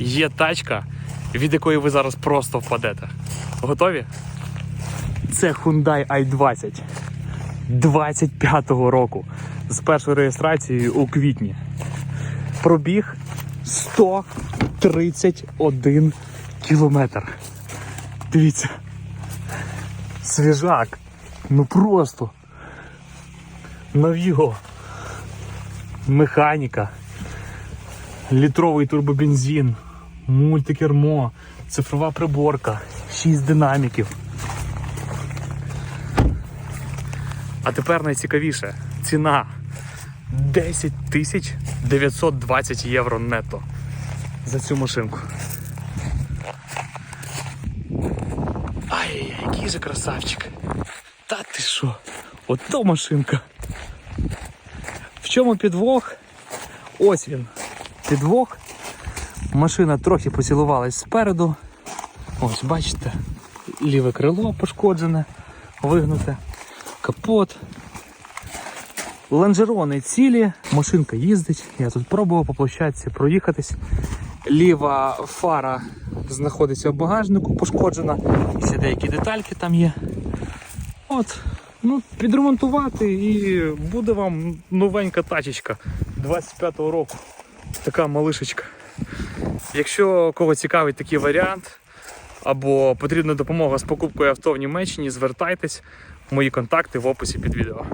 є тачка, від якої ви зараз просто впадете. Готові? Це Hyundai i20 25-го року з першою реєстрацією у квітні. Пробіг 131 кілометр. Дивіться. Свіжак. Ну просто. Нов'йо. Механіка. Літровий турбобензин. Мультикермо. Цифрова приборка. 6 динаміків. А тепер найцікавіше. Ціна 10 тисяч 920 євро нетто за цю машинку. Ай, який же красавчик. Та ти що? Ото машинка. В чому підвох? Ось він. Підвох. Машина трохи поцілувалась спереду. Ось, бачите, ліве крило пошкоджене, вигнуте, капот. Ланжерони цілі, машинка їздить. Я тут пробував по площадці проїхатись. Ліва фара знаходиться в багажнику, пошкоджена. Ще деякі детальки там є. От, ну, підремонтувати і буде вам новенька тачечка 25-го року. Така малишечка. Якщо кого цікавить такий варіант, або потрібна допомога з покупкою авто в Німеччині, звертайтесь. Мої контакти в описі під відео.